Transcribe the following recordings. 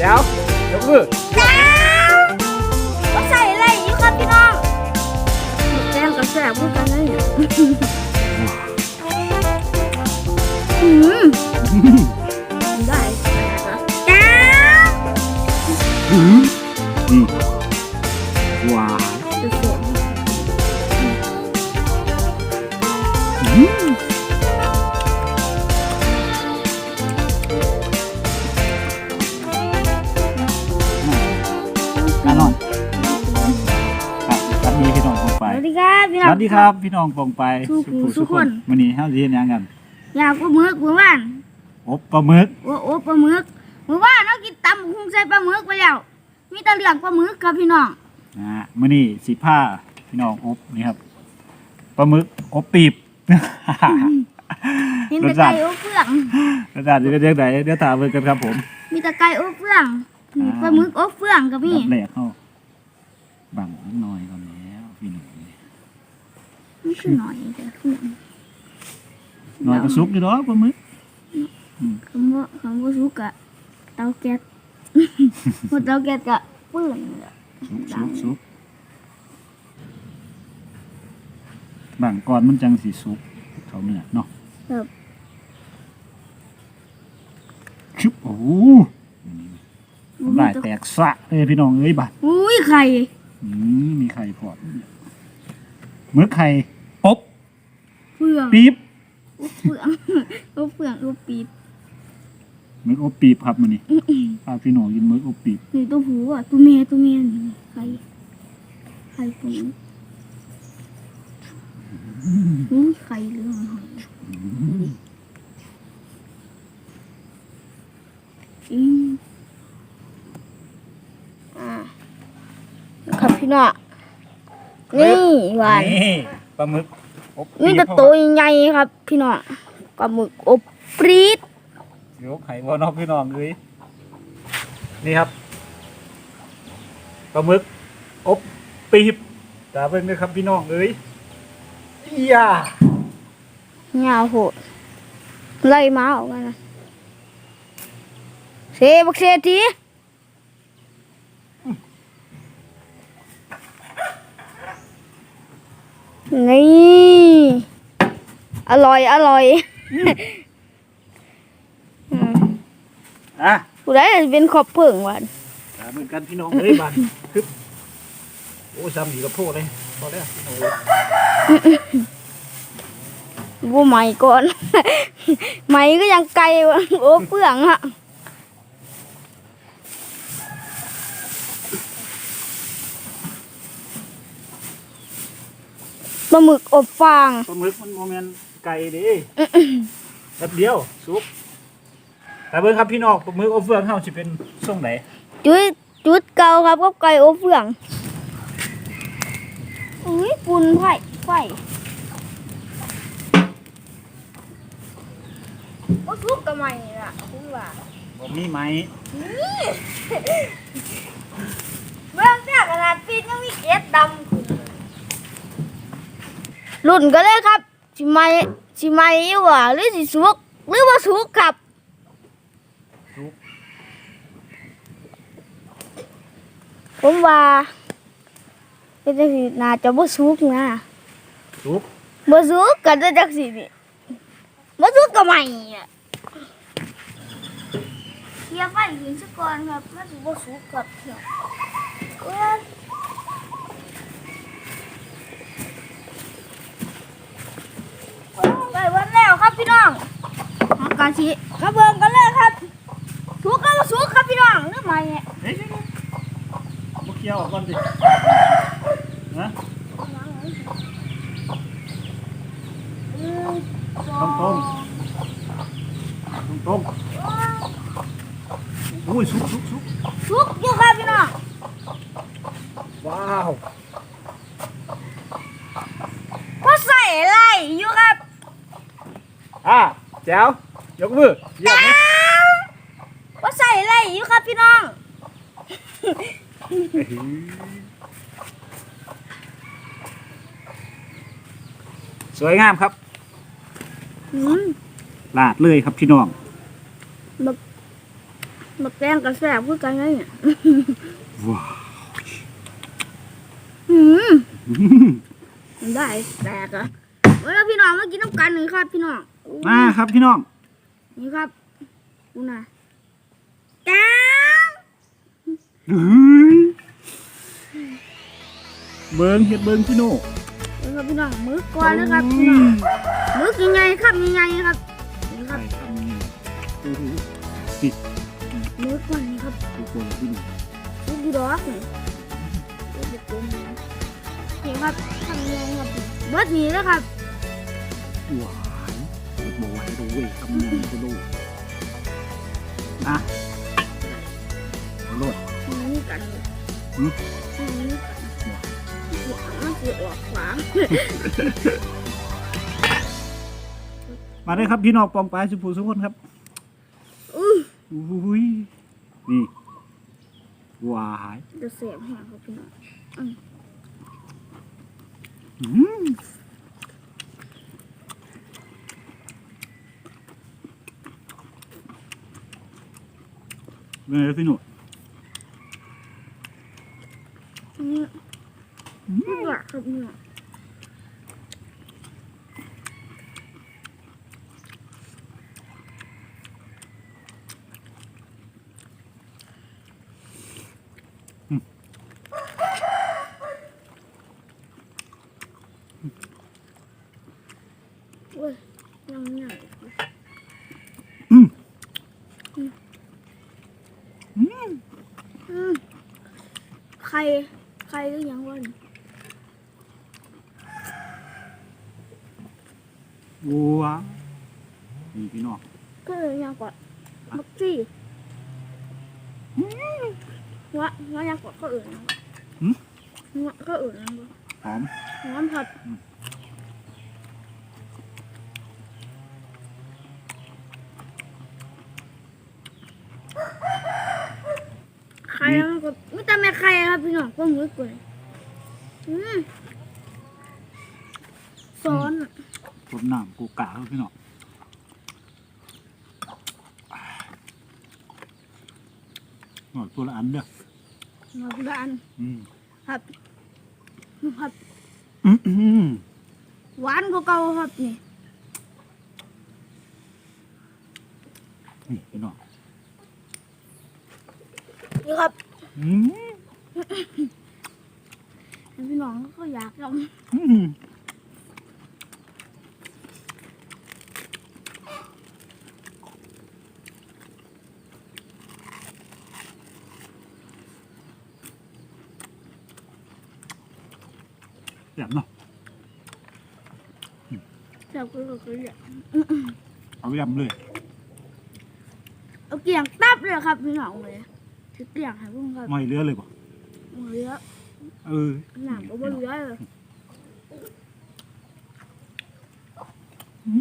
เดี๋ยวยกมือจ้าก็ใส่อะไรอยู่ครับพี่น้องแจ้งกับแสบพูดกันเลยเนี่ยอืมได้จ้าหืม ดีครับพี่น้องปองไปทุกผู้ทุกคนวันนี้เฮาสิเฮ็ดหยังกันอยากปลาหมึกเมื่อวานอบปลาหมึกโอ้โอ้ปลาหมึกเมื่อวานเรากินตำบักหุ่งใส่ปลาหมึกไปแล้ว มีแต่เรื่องปลาหมึกครับพี่น้องนะฮะมื้อนี้สิพาพี่น้องอบนี่ครับปลาหมึกอบปีบเห็นแต่ไก่อบเฟืองกระดาษจะเป็นยังไงเดี๋ยวถามเบิ่งกันครับผมมีแต่ไก่อบเฟืองนี่อ่าปลาหมึกอบเฟืองกับพี่รับแรกเข้าบังนิดหน่อยก่อนแล้วพี่หนู มันคือหน่อยแต่คือหน่อยก็สุกอยู่ดอกปลาหมึกคำว่าคำว่าสุกอะเตาแก๊สหมดเตาแก๊สกะปื้นเลยอะสุกสุกสุกบังก่อนมันจังสีสุกเขาเนื้อเนาะครับชุบโอ้โหน้ำลายแตกสะเลยพี่น้องเอ้ยบัดอุ้ยไข่อืมมีไข่พอดห มึกไข่อบเฟืองปี๊บอบเฟืองอบเฟืองอบปีบหมึกอบปี๊บครับมันนี่พาพี่น้องกินหมึกอบปี๊บนี่ตัวผู้อะตัวเมียตัวเมียนี่ไข่ไข่ปุ๋ยอุ้ยไข่เหลืองหอยอืมอ่าครับพี่น้อง นี่หวานนี่ปลาหมึกอบนี่แต่ตัวใหญ่ๆครับ พี่น้องปลาหมึกอบปรีดเดี๋ยวไข่บ่นอกพี่น้องเอ้ยนี่ครับปลาหมึกอบปี๊บตาเป็นไหมครับพี่น้องเอ้ยอียาเงาโหดไล่ม้าออกมานะเซบักเซที นี่ อร่อย อร่อยอืมอะผู้ใดจะเป็นขอบเพิ่งวันตาเหมือนกันพี่น้องเอ้ยบันคึบโอ้ยซ้ำอีกกับโทษเลยพอแล้วพี่น้องเอ้ยบูใหม่ก่อน ใหม่ก็ยังไกลวะโอ้เปลืองฮะ ปลาหมึกอบฟางปลาหมึกมันโมเมนไก่เดิแป๊บเดียวสุกแต่เบิ่งครับพี่น้องปลาหมึกอบเฟืองเฮาสิเป็นทรงไหนจุดจุดเก่าครับกับไก่อบเฟืองอุ้ยปุ่นไฟไฟว่าทุกกับใหม่ล่ะคุณว่าบ่มีไหมเบื้องแรกขนาดปีนยังมีเกล็ดดำขึ้น รุ่นกันเลยครับสิไหม่สิไหม่อยู่ว่ะหรือสิสุกหรือว่าสุกครับสุกผมว่าเป็นจังสิน่าจะบ่สุกนะสุกบ่สุกก็จะจังสินี่บ่สุกก็ไม่อะเคลียร์ไฟถึงซะก่อนครับมันสิบ่สุกครับเดี๋ยวเอ้ยไปวันแล้วครับ พี่น้องมากาชิมาเบิ่งกันเลยครับสุกก็บ่สุกครับพี่น้องหรือไม่เนี่ยเฮ้ยบ่เกี่ยวออกก่อนดินะตรงตรงตรงๆอุ้ยสุกสุกสุกสุกอยู่ครับพี่น้องว้าวก็ใส่อะไรอยู่ครับ อะแจ๋วยกมือเยี่ยมไหมก็ใส่อะไรอยู่ครับพี่น้อง สวยงามครับอืมลาดเลยครับพี่น้องบักแตงกับแสบคือกันเลยเนี่ยว้าวอืมมันได้แตกอะเมื่อพี่น้องมากินน้ำกันหนึ่งครับพี่น้อง มาครับพี่น้อง นี่ครับดูนะจ้าเฮ้ยเบิ้งเฮ็ดเบิ้งพี่โน่เดี๋ยวครับพี่น้องมือก่อนนะครับพี่น้องมือยังไงครับยังไงครับนี่คใช่รับทำนี่โอ้โหมือก่อนนี่ครับทุกคนพี่โน่ดูดีดอกนี่เดี๋ยวจะปรุงนะนี่ครับทำยังไงครับเบิดนี้แล้วครับหวาน บอกไว้ดูเว้ยทำนี่ก็ดูนะโลดนี่กันหืมนี่กันหัวมันจะออกขวางมาเลยครับพี่น้องปองปลายสุภูสุคนครับอื้ออุ้ยนี่หวานจะเสียบแห้งครับพี่น้องอืม เป็นไงพี่หนุ่ม นี่นี่แหละครับพี่น้อง เว้ยยังไง อืม อืม ใคร ใครหรือยังวะนี่วัวนี่พี่น้องก็เลยยังก่อนบักซี่วะวะยังก่อนก็อื่นนะวะก็อื่นนะหอมน้ำผัด แล้วก็ไม่แต่ไม่ไข่ครับพี่น้องก็มือกเลยซ้อนรดน้ำกูกะครับพี่น้องหน่อยตัวละอันเด้อมาพุดานอืมครับครับอืมอืมหวานกว่าเก่าครับนี่นี่พี่น้อง นี่ครับอืมพี่น้องก็อยากลองอืมแบบเนาะเดี๋ยวก็เลยก็อยากเอายำเลย เอาเกี่ยงตับเลยครับพี่น้องเลย ถือเกี่ยงให้พวกครับไม่เหลือเลยป่ะเหลือเออหนังก็บ่เหลือเลย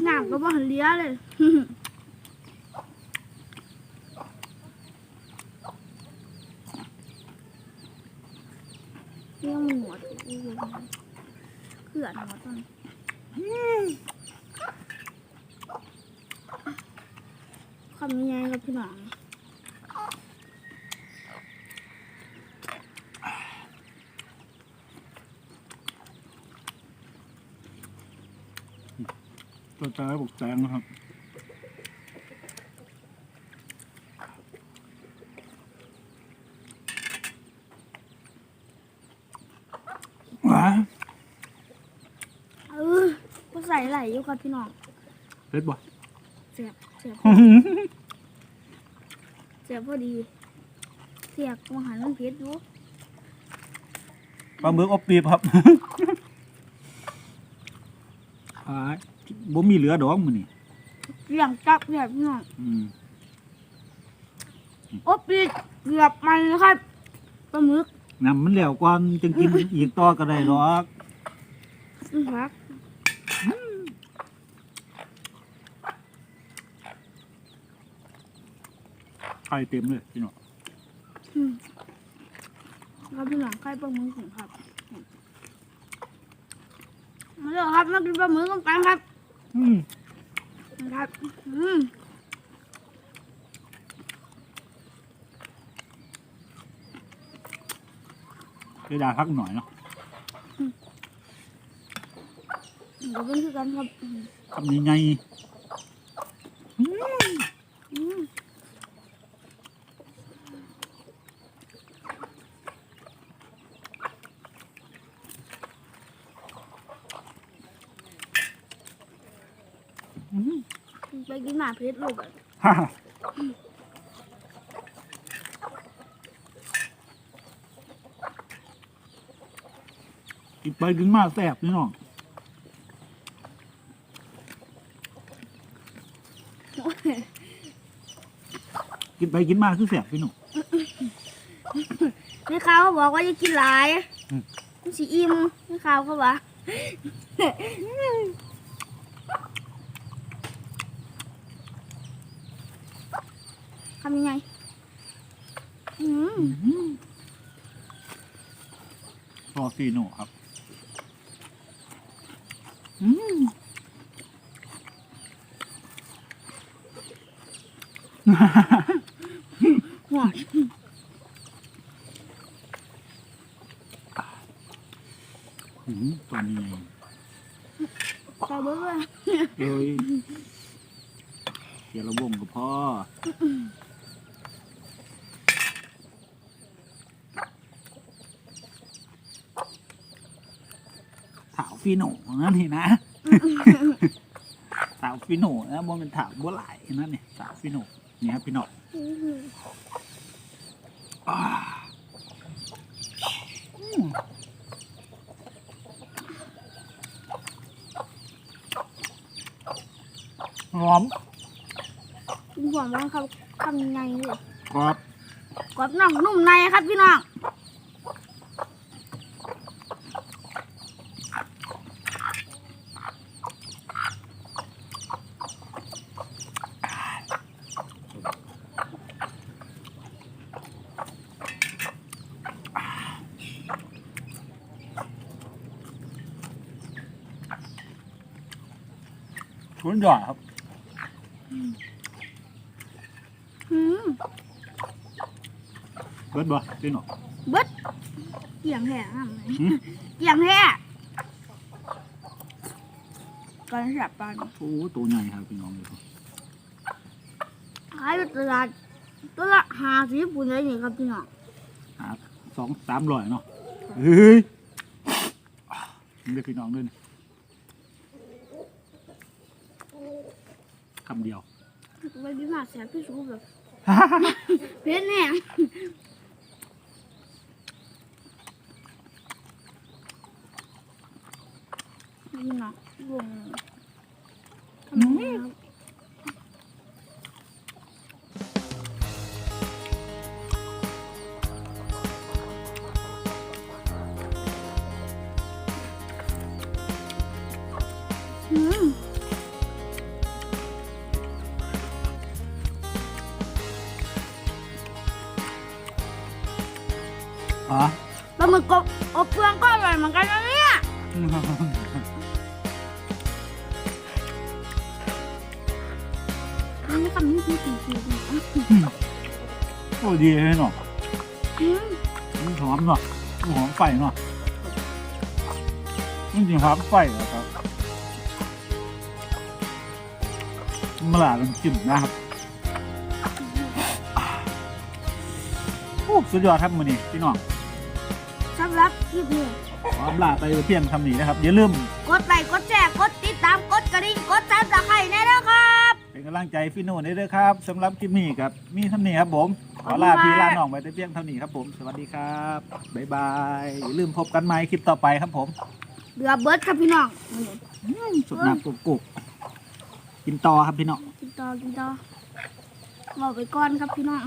หนังก็บ่เหลือเลยเรื่องมันหมดอีกแล้วเขื่อนหมดตอนคำยังไงครับพี่น้อง ตัวจ้าบอกแจงนะครับว้าเออก็ใส่ไหลอยู่ครับพี่น้อง เผ็ดบ่ เสียบเสียบเสียบพอดี เสียบมหันมันเพชรอยู่ปลาหมึกอบปีบครับอ่า บ่มีเหลือดองมื้อนี่เรียงจับแบบพี่น้องอืมโอ้ปีกเกือบมันนะครับปลาหมึกนำมันแล้วก่อนจึงกินอีกต่อก็ได้ดอกอื้อฮักไข่เต็มเลยพี่น้องอืมครับพี่น้องไข่ปลาหมึกของครับมาเลยครับมากินปลาหมึกกันครับ ครับอืมเวลาพักหน่อยเนาะเดี๋ยวเป็นคือกันครับ คำนี้ไงอืม ไปกินหมาเพชรลูกอะฮ่ากินไปกินมาแสบพี่น้องกินไปกินมาคือแสบพี่น้องนี่เขาเขาบอกว่าจะกินหลายอืมมันสีอิ่มนี่เขาเขาบอกทำยังไง อืมซอสฟีโน่ครับ อืมหวานอืมตัวนี้ใส่เบอร์เลยเลยเดี๋ยวระวงกับพ่อถาว ฟีโน่นั่นนี่นะถาวฟีโน่นะบ่เป็นถาวบัวไหลายนั่นนี่ถาวฟีโน่นี่ครับพี่น้องอ่าอืมหอมกินหวานบ้างครับทำยังไงเลยกรอบกรอบนอกนุ่มในครับพี่น้อง ชุนยอดครับอืมเบิดบ่พี่น้องเบิดเกี่ยงแห่ทำไงหืมเกี่ยงแห่ก่อนสับปลาโอ้ตัวใหญ่ครับพี่น้องเลยครับขายอยู่ตลาดตัวละห้าสิบปุ่นเลยนี่ครับพี่น้องหาสองสามร้อยเนาะเฮ้ยนี่เป็นพี่น้องด้วยนี่ คำเดียวไปกินหมาแสบพี่สูแบบเผ็ดแน่พี่น้องวงทำไมครับ ร่อยเหมือนกันนะเนี่ยอันนี้คำนี้คือสีสีสีโอ้ดีเลยเนาะอืมมันหอมเนาะมันหอมไฟเนาะมันจริงหอมไฟเหรอครับมะลาลงจิ้มนะครับโอ้สุดยอดครับมือนี้พี่น้องสำหรับคลิปนี้ ออำลาไปเพียงคำนี้นะครับอย่าลืมกดไลค์กดแชร์กดติดตามกดกระดิ่งกดซับสไครต์แน่แล้วครับ เป็นกำลังใจพี่โน่ได้ด้วยครับสำหรับคลิปนี้ครับมีเท่านี้ครับผมขอลาพี่ลาน้องไปแต่เพียงเท่านี้ครับผม สวัสดีครับบ๊ายบายอย่าลืมพบกันใหม่คลิปต่อไปครับผมเดือเบิร์ดครับพี่น้องสุดน้ำกุกกุกกินต่อครับพี่น้องกินต่อกินต่อบอกไปก่อนครับพี่น้อง